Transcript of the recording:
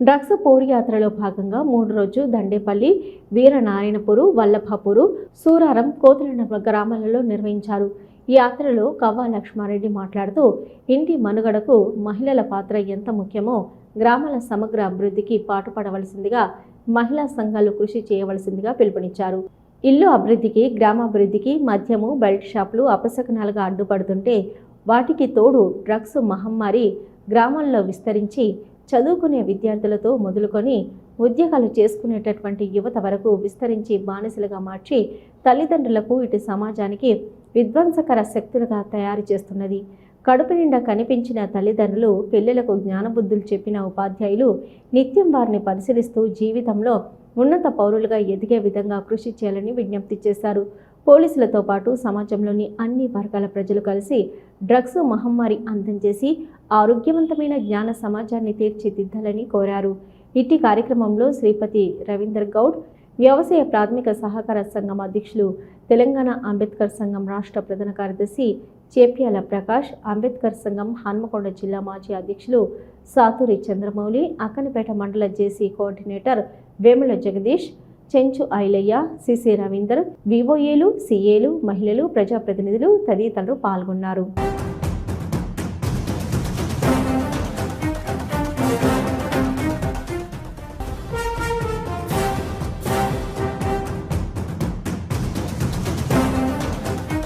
Drugs పోరుయాత్రలో భాగంగా మూడు రోజు దండేపల్లి వీరనారాయణపురు వల్లభాపురు సూరారం కోతలనగర గ్రామాలలో నిర్వహించారు. ఈ యాత్రలో కవ్వ లక్ష్మారెడ్డి మాట్లాడుతూ ఇంటి మనుగడకు మహిళల పాత్ర ఎంత ముఖ్యమో గ్రామాల సమగ్ర అభివృద్ధికి పాటుపడవలసిందిగా మహిళా సంఘాలు కృషి చేయవలసిందిగా పిలుపునిచ్చారు. ఇల్లు అభివృద్ధికి గ్రామాభివృద్ధికి మద్యము బెల్ట్ షాపులు అపశకనాలుగా అడ్డుపడుతుంటే వాటికి తోడు డ్రగ్స్ మహమ్మారి గ్రామాల్లో విస్తరించి చదువుకునే విద్యార్థులతో మొదలుకొని ఉద్యోగాలు చేసుకునేటటువంటి యువత వరకు విస్తరించి బానిసలుగా మార్చి తల్లిదండ్రులకు ఇటు సమాజానికి విధ్వంసకర శక్తులుగా తయారు చేస్తున్నది. కడుపు నిండా కనిపించిన తల్లిదండ్రులు పిల్లలకు జ్ఞానబుద్ధులు చెప్పిన ఉపాధ్యాయులు నిత్యం వారిని పరిశీలిస్తూ జీవితంలో ఉన్నత పౌరులుగా ఎదిగే విధంగా కృషి చేయాలని విజ్ఞప్తి చేశారు. పోలీసులతో పాటు సమాజంలోని అన్ని వర్గాల ప్రజలు కలిసి డ్రగ్స్ మహమ్మారి అంతం చేసి ఆరోగ్యవంతమైన జ్ఞాన సమాజాన్ని తీర్చిదిద్దాలని కోరారు. ఇట్టి కార్యక్రమంలో శ్రీపతి రవీందర్ గౌడ్ వ్యవసాయ ప్రాథమిక సహకార సంఘం అధ్యక్షులు తెలంగాణ అంబేద్కర్ సంఘం రాష్ట్ర ప్రధాన కార్యదర్శి చేప్యాల ప్రకాష్ అంబేద్కర్ సంఘం హన్మకొండ జిల్లా మాజీ అధ్యక్షులు సాతూరి చంద్రమౌళి అక్కనపేట మండల JC coordinator Vemula Jagadish Chenchu Ailaiah CC Ravinder వివోఏలు సిఏలు మహిళలు ప్రజాప్రతినిధులు తదితరులు పాల్గొన్నారు.